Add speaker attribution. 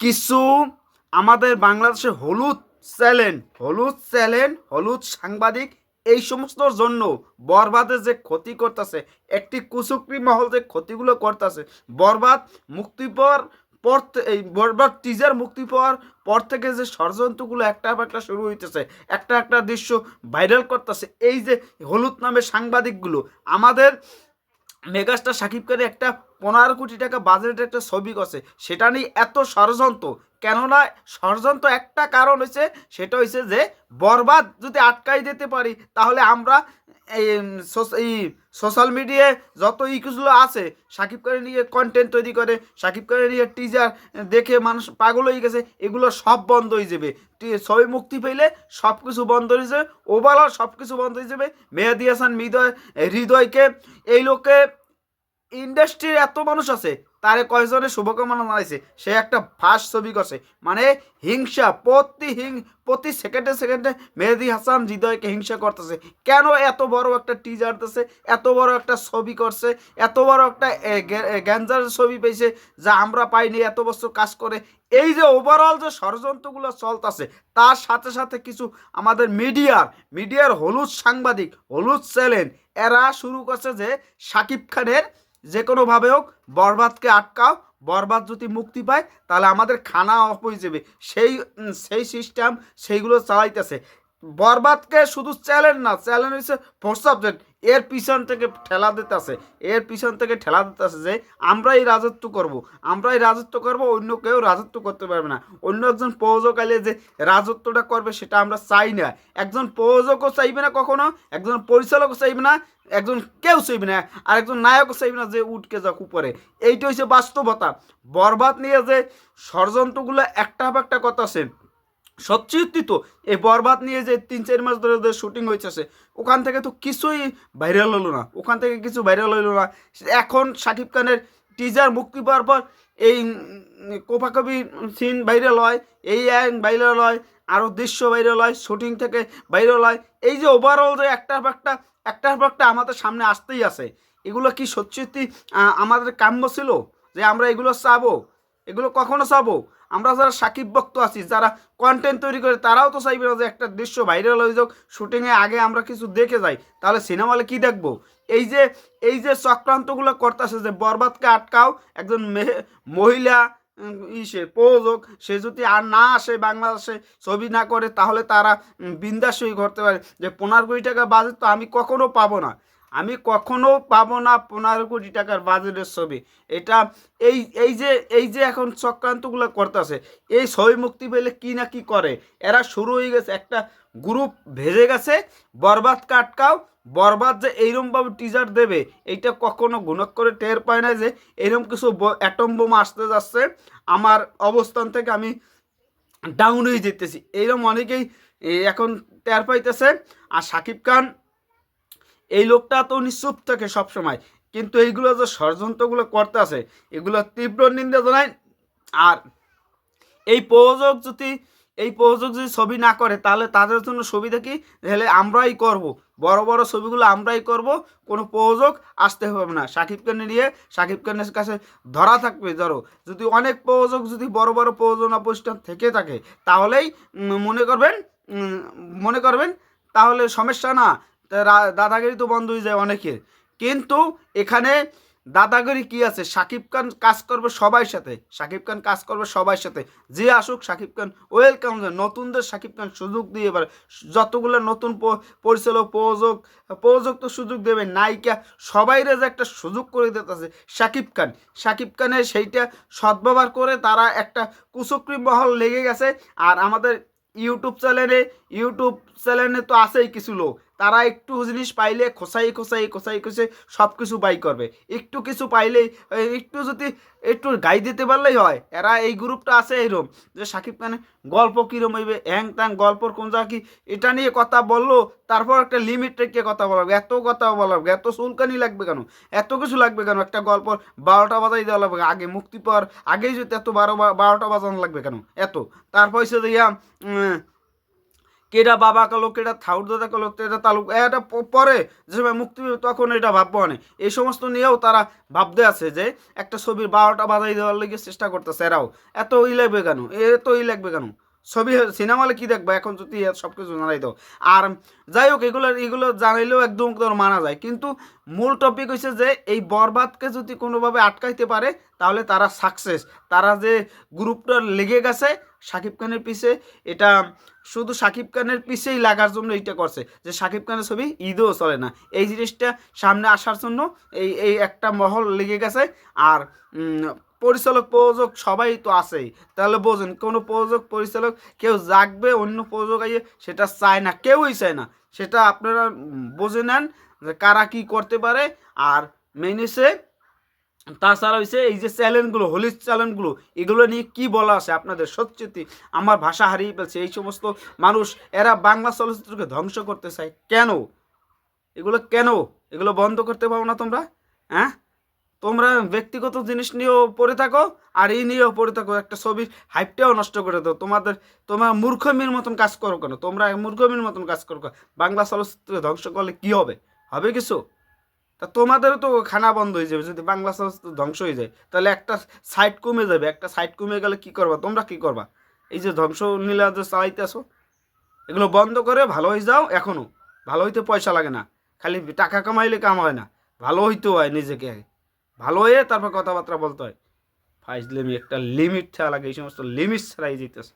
Speaker 1: কিছু আমাদের বাংলাদেশে হলুদ চ্যানেল হলুদ চ্যানেল হলুদ সাংবাদিক, এই সমস্তর জন্য বরবাদের যে ক্ষতি করতেছে, একটি কুচুকরি মহল যে ক্ষতিগুলো করতেছে, বরবাদ মুক্তি পর পর এই বরবাদ টিজার মুক্তি পাওয়ার পর থেকে যে ষড়যন্ত্রগুলো একটা একটা শুরু হইতেছে, একটা একটা দৃশ্য ভাইরাল করতেছে, এই যে হলুদ নামে সাংবাদিকগুলো, আমাদের মেগাস্টার সাকিব খানের একটা পনেরো কোটি টাকা বাজেটের একটা ছবি করছে সেটা নিয়ে এত ষড়যন্ত্র। কেননা ষড়যন্ত্র একটা কারণ হয়েছে সেটা হচ্ছে যে বরবাদ যদি আটকাই দিতে পারি, তাহলে আমরা এই সোশ্যাল মিডিয়ায় যত ইকুজগুলো আছে, সাকিব খানের নিয়ে কন্টেন্ট তৈরি করে, সাকিব খানের নিয়ে টিজার দেখে মানুষ পাগল হয়ে গেছে, এগুলো সব বন্ধ হয়ে যাবে। ছবি মুক্তি পেলে সব কিছু বন্ধ হয়ে যাবে ওভারঅল সব কিছু বন্ধ হয়ে যাবে। মেহেদি হাসান হৃদয়, হৃদয়কে, এই লোকে ইন্ডাস্ট্রির এত মানুষ আছে তারে কয়জনের শুভকামনা জানাইছে? সে একটা ফার্স্ট ছবি করছে মানে হিংসা, প্রতি হিং, প্রতি সেকেন্ডে সেকেন্ডে মেহেদি হাসান হৃদয়কে হিংসা করতেছে। কেন এত বড় একটা টিজার দিতেছে এত বড় একটা ছবি করছে? এত বড় একটা গ্যাঞ্জার ছবি পেয়েছে যা আমরা পাইনি এত বছর কাজ করে। এই যে ওভারঅল যে ষড়যন্ত্রগুলো চলতেছে, তার সাথে সাথে কিছু আমাদের মিডিয়ার মিডিয়ার হলুদ সাংবাদিক, হলুদ চ্যানেল এরা শুরু করছে যে সাকিব খানের যে কোনোভাবে হোক বরবাদকে আটকাও, বরবাদ যদি মুক্তি পায়, তাহলে আমাদের খানা অফ হয়ে যাবে। সেই সেই সিস্টেম সেইগুলো চালাইতেছে। বরবাদকে শুধু চ্যালেঞ্জ না চ্যালেঞ্জ হচ্ছে ফোর সাবজেক্ট এর পিছন থেকে ঠেলা দিতেছে এর পিছন থেকে ঠেলা দিতেছে যে আমরাই রাজত্ব করব, আমরাই রাজত্ব করব, অন্য কেউ রাজত্ব করতে পারবে না। অন্য একজন প্রযোজক আলে যে রাজত্বটা করবে সেটা আমরা চাই না। একজন প্রযোজকও চাইবে না কখনো, একজন পরিচালকও চাইবে না, একজন কেউ চাইবে না আর একজন নায়কও চাইবে না যে উঠকে যাক উপরে। এইটা হচ্ছে বাস্তবতা। বরবাদ নিয়ে যে ষড়যন্ত্রগুলো একটা একটা কথা আছে সত্যি তো এই বরবাদ নিয়ে যে তিন, চার মাস ধরে যে শুটিং হয়েছে ওখান থেকে তো কিছুই ভাইরাল হলো না, ওখান থেকে কিছু ভাইরাল হলো না। এখন শাকিব খানের টিজার মুক্তি পাওয়ার পর এই কোপাকপি সিন ভাইরাল হয়, এই অ্যান ভাইরাল হয় আরও দৃশ্য ভাইরাল হয় শুটিং থেকে ভাইরাল হয়। এই যে ওভারঅল যে একটার পর একটা, একটার একটা আমাদের সামনে আসতেই আছে। এগুলো কি সত্যি আমাদের কাম্য ছিল যে আমরা এগুলো চাবো? এগুলো কখনো চাবো? আমরা যারা সাকিব ভক্ত আছি যারা কন্টেন্ট তৈরি করে তারাও তো চাইবে না যে একটা দৃশ্য ভাইরাল হয়ে যাক শুটিংয়ে আগে আমরা কিছু দেখে যাই। তাহলে সিনেমা হলে কী দেখব? এই যে এই যে চক্রান্তগুলো করতেছে যে বরবাদকে আটকাও একজন মেহে- মহিলা ইসে প্রযোজক সে যদি আর না আসে বাংলাদেশে ছবি না করে তাহলে তারা উম, বিন্দাস হয়ে করতে পারে। যে পনেরো কোটি টাকা বাজেট তো আমি কখনো পাবো না। আমি কখনো পাবো না পনেরো কোটি টাকার বাজেটের ছবি। এটা এই এই যে এই যে এখন চক্রান্তগুলো করতেছে, এই ছবি মুক্তি পেলে কি না কি করে? এরা শুরু হয়ে গেছে, একটা গ্রুপ ভেজে গেছে, বরবাদ কাটকাও, বরবাদ যে এইরমভাবে টিজার দেবে, এইটা কখনো গুণক করে টের পায় না যে এরম কিছু অ্যাটম বোম আসতে যাচ্ছে। আমার অবস্থান থেকে আমি ডাউন হয়ে যেতেছি। এইরকম অনেকেই এখন টের পাইতেছে। আর সাকিব খান এই লোকটা তো নিশ্চুপ থাকে সবসময়। কিন্তু এইগুলো যে ষড়যন্ত্রগুলো করতে আছে, এগুলো তীব্র নিন্দা জানায়। আর এই প্রযোজক যদি, এই প্রযোজক যদি ছবি না করে, তাহলে তাদের জন্য সুবিধা কি? তাহলে আমরাই করব। বড় বড় ছবিগুলো আমরাই করব। কোনো প্রযোজক আসতে হবে না। সাকিব খানে নিয়ে, সাকিব খানের কাছে ধরা থাকবে ধরো। যদি অনেক প্রযোজক, যদি বড় বড় প্রযোজনা প্রতিষ্ঠান থেকে থাকে, তাহলেই মনে করবেন মনে করবেন, তাহলে সমস্যা না। দাদাগিরি তো বন্ধ হয়ে যায় অনেকের। কিন্তু এখানে দাদাগিরি কি আছে? সাকিব খান কাজ করবে সবার সাথে। সাকিব খান কাজ করবে সবার সাথে। যে আসুক সাকিব খান ওয়েলকাম নতুনদের সাকিব খান সুযোগ দিয়ে এবার যতগুলো নতুন পরিচালক, প্রযোজক প্রযোজক তো সুযোগ দেবে। নায়িকা সবাইরে যে একটা সুযোগ করে দিতেছে সাকিব খান। সাকিব খানের সেইটা সদ্ব্যবহার করে তারা একটা কুচক্রি মহল লেগে গেছে। আর আমাদের ইউটিউব চ্যানেলে ইউটিউব চ্যানেলে তো আছেই কিছু লোক। তারা একটু জিনিস পাইলে খোসাই খোসাই খোসাই খোসে সব কিছু বাই করবে। একটু কিছু পাইলেই এই একটু যদি একটু গাই দিতে পারলেই হয়, এরা এই গ্রুপটা আছে এইরকম। যে সাকিব খানের গল্প কীরম হইবে, হ্যাং ত্যাং, গল্পর কোন জায়গা কি, এটা নিয়ে কথা বলল, তারপর একটা লিমিট রেখে কথা বলা এত কথা বলা এত চুলকানি লাগবে কেন? এত কিছু লাগবে কেন? একটা গল্প বারোটা বাজাই দেওয়া লাগবে। আগে মুক্তি পাওয়ার আগেই যদি এত বারো বারোটা বাজানো লাগবে কেন? এত। তারপর হচ্ছে যে কেটা বাবা কালো কেটা থাউর দাদা কালো কেটা তালুক এটা পরে যে সময় মুক্তি পাবে তখন এটা ভাববো না এই সমস্ত নিয়েও তারা ভাবতে আছে যে একটা ছবির বারোটা বাজাই দেওয়ার লেগে চেষ্টা করতেছে এরাও। এত ই লাগবে কেন? এত ই লাগবে কেন? ছবি সিনেমা হলে কি দেখব? এখন যদি সব কিছু জানাই দাও। আর যাই হোক এগুলো এগুলো জানাইলেও একদম তোর মানা যায়। কিন্তু মূল টপিক হচ্ছে যে এই বরবাদকে যদি কোনোভাবে আটকাইতে পারে, তাহলে তারা সাকসেস তারা যে গ্রুপটা লেগে গেছে, সাকিব খানের পিছে, এটা শুধু সাকিব খানের পিছেই লাগার জন্য এইটা করছে যে সাকিব খানের ছবি ঈদেও চলে না। এই জিনিসটা সামনে আসার জন্য এই এই একটা মহল লেগে গেছে আর পরিচালক প্রযোজক সবাই তো আছেই। তাহলে বোঝেন, কোনো প্রযোজক, পরিচালক কেউ জাগবে, অন্য প্রযোজক আইয়ে সেটা চায় না, কেউই চায় না। সেটা আপনারা বোঝে নেন যে কারা কি করতে পারে। আর মেন হচ্ছে তাছাড়া হচ্ছে এই যে চ্যানেলগুলো হোলি চ্যানেলগুলো, এগুলো নিয়ে কি বলা আছে আপনাদের সত্যি? আমার ভাষা হারিয়ে ফেলছে, এই সমস্ত মানুষ, এরা বাংলা চলচ্চিত্রকে ধ্বংস করতে চায় কেন? এগুলো কেন? এগুলো বন্ধ করতে পারো না তোমরা? হ্যাঁ? তোমরা ব্যক্তিগত জিনিস নিয়েও পড়ে থাকো, আর এই নিয়েও পড়ে থাকো। একটা ছবির হাইপটাও নষ্ট করে দাও। তোমাদের, তোমরা মূর্খমির মতন কাজ করো কেন? তোমরা মূর্খমির মতন কাজ করো বাংলা চলচ্চিত্র ধ্বংস করলে কি হবে? হবে কিছু? তা তোমাদেরও তো খানা বন্ধ হয়ে যাবে, যদি বাংলা চলচ্চিত্র ধ্বংস হয়ে যায়, তাহলে একটা সাইট কমে যাবে, একটা সাইট কমে গেলে কি করবা? তোমরা কি করবা? এই যে ধ্বংস নীলা যে চালাইতে আসো, এগুলো বন্ধ করে ভালো হয়ে যাও এখনও। ভালো হইতে পয়সা লাগে না, খালি টাকা কামাইলে কাম হয় না, ভালো হইতে হয় নিজেকে। ভালো হয়ে তারপর কথাবার্তা বলতে হয়। ফাইজলেমি একটা লিমিট ছাড়া লাগে, এই সমস্ত লিমিট ছাড়াই যেতেছে